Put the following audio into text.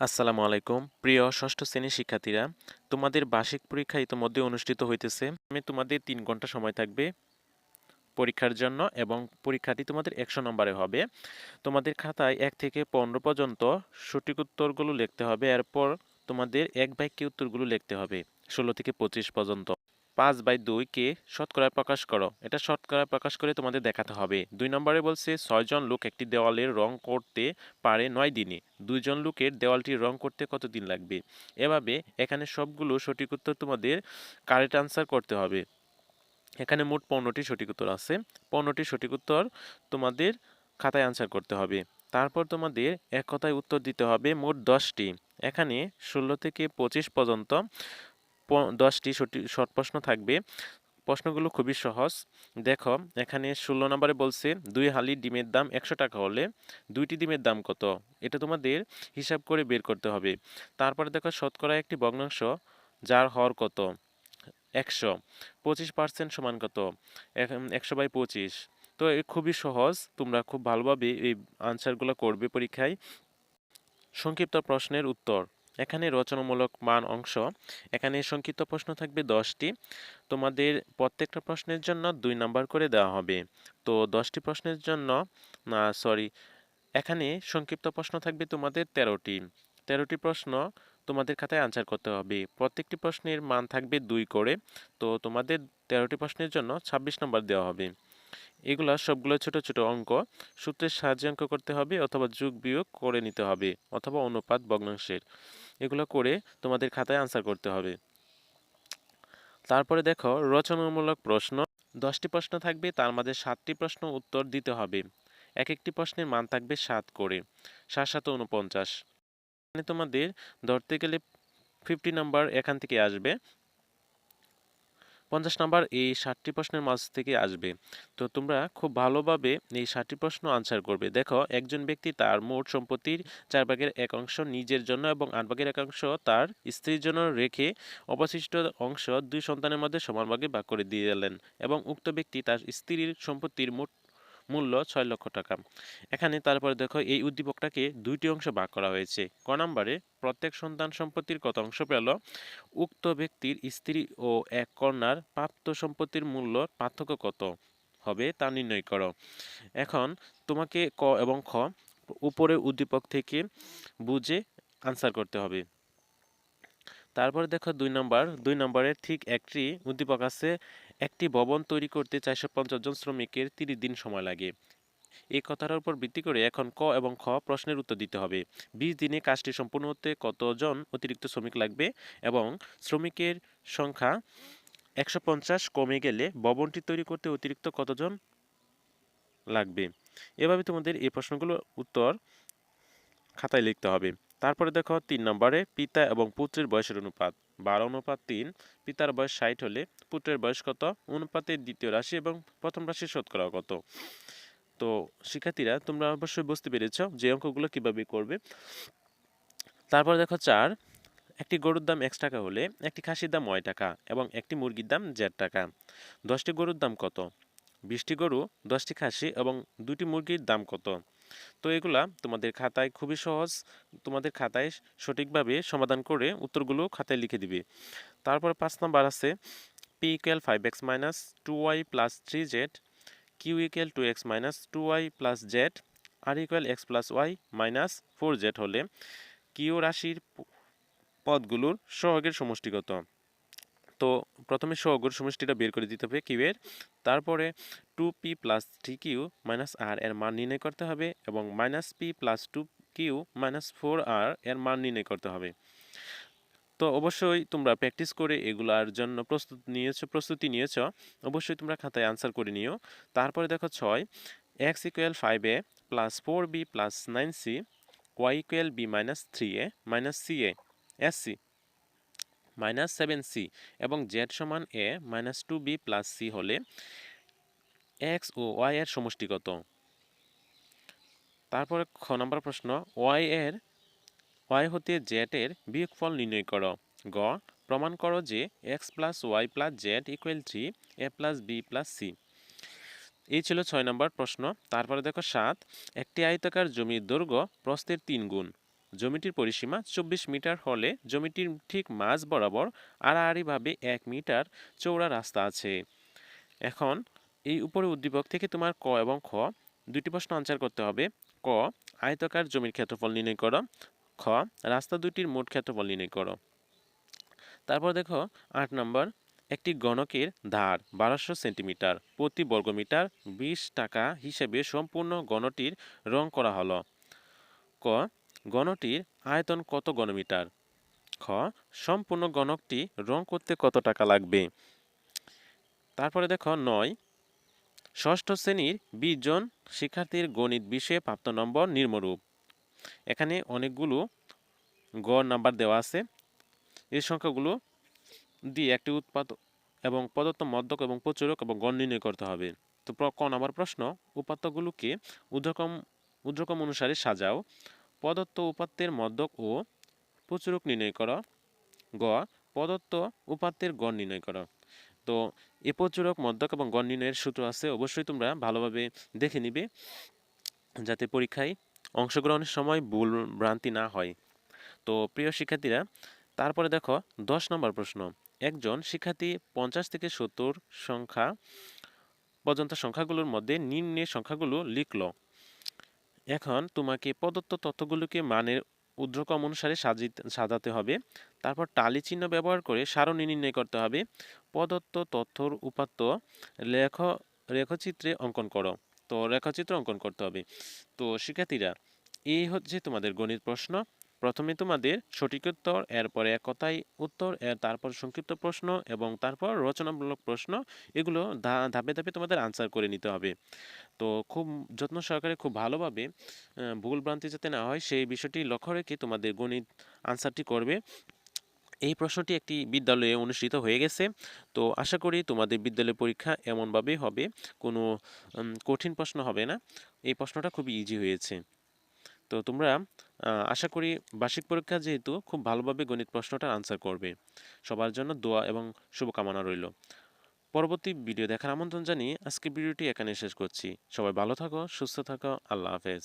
আসসালামু আলাইকুম। প্রিয় ষষ্ঠ শ্রেণির শিক্ষার্থীরা, তোমাদের বার্ষিক পরীক্ষা ইতোমধ্যে অনুষ্ঠিত হইতেছে। আমি তোমাদের তিন ঘণ্টা সময় থাকবে পরীক্ষার জন্য এবং পরীক্ষাটি তোমাদের একশো নম্বরে হবে। তোমাদের খাতায় এক থেকে পনেরো পর্যন্ত সঠিক উত্তরগুলো লিখতে হবে। এরপর তোমাদের এক বাক্যে উত্তরগুলো লিখতে হবে, ষোলো থেকে পঁচিশ পর্যন্ত। পাঁচ বাই দুইকে শতকরা প্রকাশ করো। এটা শতকরা প্রকাশ করে তোমাদের দেখাতে হবে। দুই নম্বরে বলছে ছয়জন লোক একটি দেওয়ালের রং করতে পারে নয় দিনে। দুইজন লোকের দেওয়ালটির রং করতে কত দিন লাগবে? এভাবে এখানে সবগুলো সঠিক উত্তর তোমাদের কারেক্ট আনসার করতে হবে। এখানে মোট পনেরোটি সঠিক উত্তর আছে। পনেরোটি সঠিক উত্তর তোমাদের খাতায় আনসার করতে হবে। তারপর তোমাদের এক কথায় উত্তর দিতে হবে মোট দশটি। এখানে ষোলো থেকে পঁচিশ পর্যন্ত দশটি শর্ট প্রশ্ন থাকবে। প্রশ্নগুলো খুবই সহজ। দেখো, এখানে ষোলো নম্বরে বলছে, দুই হালি ডিমের দাম একশো টাকা হলে দুইটি ডিমের দাম কত? এটা তোমাদের হিসাব করে বের করতে হবে। তারপরে দেখো শতকরা একটি ভগ্নাংশ, যার হর কত? একশো। পঁচিশ পার্সেন্ট সমান কত? এক- একশো বাই পঁচিশ। তো এ খুবই সহজ, তোমরা খুব ভালোভাবে এই আনসারগুলো করবে পরীক্ষায়। সংক্ষিপ্ত প্রশ্নের উত্তর। এখানে রচনামূলক মান অংশ। এখানে সংক্ষিপ্ত প্রশ্ন থাকবে দশটি। তোমাদের প্রত্যেকটা প্রশ্নের জন্য দুই নাম্বার করে দেওয়া হবে। তো দশটি প্রশ্নের জন্য, না সরি এখানে সংক্ষিপ্ত প্রশ্ন থাকবে তোমাদের তেরোটি। তেরোটি প্রশ্ন তোমাদের খাতায় আনসার করতে হবে। প্রত্যেকটি প্রশ্নের মান থাকবে দুই করে। তো তোমাদের তেরোটি প্রশ্নের জন্য ছাব্বিশ নম্বর দেওয়া হবে। এগুলা সবগুলো ছোট ছোট অঙ্ক। সূত্রের সাহায্যে অঙ্ক করতে হবে অথবা যোগ বিয়োগ করে নিতে হবে অথবা অনুপাত ভগ্নাংশের। এগুলো করে তোমাদের খাতায় আনসার করতে হবে। তারপরে দেখো, রচনামূলক প্রশ্ন। দশটি প্রশ্ন থাকবে, তার মাঝে সাতটি প্রশ্ন উত্তর দিতে হবে। এক একটি প্রশ্নের মান থাকবে সাত করে। সাত সাত উনপঞ্চাশ তোমাদের ধরতে গেলে ফিফটি নাম্বার এখান থেকে আসবে। পঞ্চাশ নাম্বার এই ষাটটি প্রশ্নের মাঝ থেকে আসবে। তো তোমরা খুব ভালোভাবে এই ষাটটি প্রশ্ন আনসার করবে। দেখো, একজন ব্যক্তি তার মোট সম্পত্তির চার ভাগের এক অংশ নিজের জন্য এবং আট ভাগের এক অংশ তার স্ত্রীর জন্য রেখে অবশিষ্ট অংশ দুই সন্তানের মধ্যে সমানভাগে ভাগ করে দিয়ে দিলেন এবং উক্ত ব্যক্তি তার স্ত্রীর সম্পত্তির মোট মূল্য ছয় লক্ষ টাকা। এখানে তারপরে দেখো এই উদ্দীপকটাকে দুইটি অংশ ভাগ করা হয়েছে। ক নম্বরে, প্রত্যেক সন্তান সম্পত্তির কত অংশ পেল? উক্ত ব্যক্তির স্ত্রী ও এক কন্যার প্রাপ্ত সম্পত্তির মূল্য পার্থক্য কত হবে তা নির্ণয় করো। এখন তোমাকে ক এবং খ উপরে উদ্দীপক থেকে বুঝে আনসার করতে হবে। তারপরে দেখো দুই নম্বর, দুই নম্বরের ঠিক একটি উদ্দীপক আছে, একটি ভবন তৈরি করতে চারশো পঞ্চাশ জন শ্রমিকের তিরিশ দিন সময় লাগে। এই কথাটার উপর ভিত্তি করে এখন ক এবং খ প্রশ্নের উত্তর দিতে হবে। বিশ দিনে কাজটি সম্পূর্ণ হতে কতজন অতিরিক্ত শ্রমিক লাগবে এবং শ্রমিকের সংখ্যা একশো পঞ্চাশ কমে গেলে ভবনটি তৈরি করতে অতিরিক্ত কতজন লাগবে? এভাবে তোমাদের এই প্রশ্নগুলোর উত্তর খাতায় লিখতে হবে। তারপরে দেখো তিন নম্বরে পিতা এবং পুত্রের বয়সের অনুপাত। বারো অনুপাত তিন, পিতার বয়স ষাট হলে পুত্রের বয়স কত? অনুপাতের দ্বিতীয় রাশি এবং প্রথম রাশির শতকরা কত? তো শিক্ষার্থীরা, তোমরা অবশ্যই বুঝতে পেরেছ যে অঙ্কগুলো কীভাবে করবে। তারপর দেখো চার, একটি গরুর দাম একশো টাকা হলে একটি খাসির দাম নয় টাকা এবং একটি মুরগির দাম দেড় টাকা। দশটি গরুর দাম কত? বিশটি গরু, দশটি খাসি এবং দুটি মুরগির দাম কত? তো এগুলা তোমাদের খাতায় খুবই সহজ। তোমাদের খাতায় সঠিকভাবে সমাধান করে উত্তরগুলো খাতায় লিখে দিবে। তারপর পাঁচ নাম্বার আছে P equal five X minus two Y plus three Z Q equal two X minus two Y plus Z R equal X plus Y minus four Z হলে কিউ রাশির পদগুলোর সহগের সমষ্টিগত। তো প্রথমে সহগের সমষ্টিটা বের করে দিতে হবে কিউ এর। তারপরে two P plus three Q minus R এর মান নির্ণয় করতে হবে এবং minus P plus two Q minus four R এর মান নির্ণয় করতে হবে। তো অবশ্যই তোমরা প্র্যাকটিস করে এগুলার জন্য প্রস্তুত নিয়েছো, প্রস্তুতি নিয়েছো, অবশ্যই তোমরা খাতায় আনসার করে নিও। তারপরে দেখো ছয় X equal five A plus four B plus nine C Y equal B minus three A minus C A S C minus seven C এবং জেড সমান A minus two B plus C হলে X ও Y এর সমষ্টি কত? তারপরে খ নম্বর প্রশ্ন, ওয়াই এর, ওয়াই হতে জেড এর বিয়োগফল নির্ণয় করো। গ, প্রমাণ করো যে X plus Y plus Z equal three, A plus B plus C. এই ছিল ছয় নম্বর প্রশ্ন। তারপরে দেখো সাত, একটি আয়তাকার জমির দৈর্ঘ্য প্রস্থের তিন গুণ। জমিটির পরিসীমা চব্বিশ মিটার হলে জমিটির ঠিক মাঝ বরাবর আড়াআড়িভাবে এক মিটার চৌড়া রাস্তা আছে। এখন এই উপরে উদ্দীপক থেকে তোমার ক এবং খ দুটি প্রশ্ন আনসার করতে হবে। ক, আয়তকার জমির ক্ষেত্রফল নির্ণয় করো। খ, রাস্তা দুটির মোট ক্ষেত্রফল নির্ণয় করো। তারপর দেখো, আট নম্বর, একটি গণকের ধার বারোশো সেন্টিমিটার প্রতি বর্গমিটার বিশ টাকা হিসেবে সম্পূর্ণ গণটির রং করা হলো। ক গণটির আয়তন কত গণমিটার? খ, সম্পূর্ণ গণকটি রং করতে কত টাকা লাগবে? তারপরে দেখো নয়, ষষ্ঠ শ্রেণির বিশ জন শিক্ষার্থীর গণিত বিষয়ে প্রাপ্ত নম্বর নির্মরূপ এখানে অনেকগুলো গড় নাম্বার দেওয়া আছে। এই সংখ্যাগুলো দিয়ে একটি উৎপাদ এবং প্রদত্ত মদ্যক এবং প্রচুরক এবং গণ নির্ণয় করতে হবে। তো ক নাম্বার প্রশ্ন, উপাত্তগুলোকে ঊর্ধ্বক্রম ঊর্ধ্বক্রম অনুসারে সাজাও। প্রদত্ত উপাত্তের মদ্যক ও প্রচুরক নির্ণয় করো। গ, প্রদত্ত উপাত্তের গণ নির্ণয় করো। তো এ প্রচুরক মদ্যক এবং গণ নির্ণয়ের সূত্র আছে, অবশ্যই তোমরা ভালোভাবে দেখে নিবে যাতে পরীক্ষায় অংশগ্রহণের সময় ভুল ভ্রান্তি না হয়। তো প্রিয় শিক্ষার্থীরা, তারপরে দেখো দশ নম্বর প্রশ্ন। একজন শিক্ষার্থী পঞ্চাশ থেকে সত্তর সংখ্যা পর্যন্ত সংখ্যাগুলোর মধ্যে নিম্নে সংখ্যাগুলো লিখলো। এখন তোমাকে প্রদত্ত তথ্যগুলোকে মানের ঊর্ধ্বক্রম অনুসারে সাজিতে সাজাতে হবে। তারপর টালি চিহ্ন ব্যবহার করে সারণী নির্ণয় করতে হবে। প্রদত্ত তথ্যর উপাত্ত লেখ, রেখচিত্রে অঙ্কন করো। তো রেখাচিত্র অঙ্কন করতে হবে। তো শিক্ষার্থীরা, এই হচ্ছে তোমাদের গণিত প্রশ্ন। প্রথমে তোমাদের সঠিক উত্তর, এরপরে এক কথায় উত্তর তারপর সংক্ষিপ্ত প্রশ্ন এবং তারপর রচনামূলক প্রশ্ন, এগুলো ধাপে ধাপে তোমাদের আনসার করে নিতে হবে। তো খুব যত্ন সহকারে, খুব ভালোভাবে ভুল ভ্রান্তি যাতে না হয়, সেই বিষয়টি লক্ষ্য রেখে তোমাদের গণিত আনসারটি করবে। এই প্রশ্নটি একটি বিদ্যালয়ে অনুষ্ঠিত হয়ে গেছে। তো আশা করি তোমাদের বিদ্যালয় পরীক্ষা এমনভাবেই হবে, কোনো কঠিন প্রশ্ন হবে না। এই প্রশ্নটা খুবই ইজি হয়েছে। তো তোমরা আশা করি বার্ষিক পরীক্ষা যেহেতু খুব ভালোভাবে গণিত প্রশ্নটা আনসার করবে। সবার জন্য দোয়া এবং শুভকামনা রইল। পরবর্তী ভিডিও দেখার আমন্ত্রণ জানিয়ে আজকে ভিডিওটি এখানে শেষ করছি। সবাই ভালো থাকো, সুস্থ থাকো, আল্লাহ হাফেজ।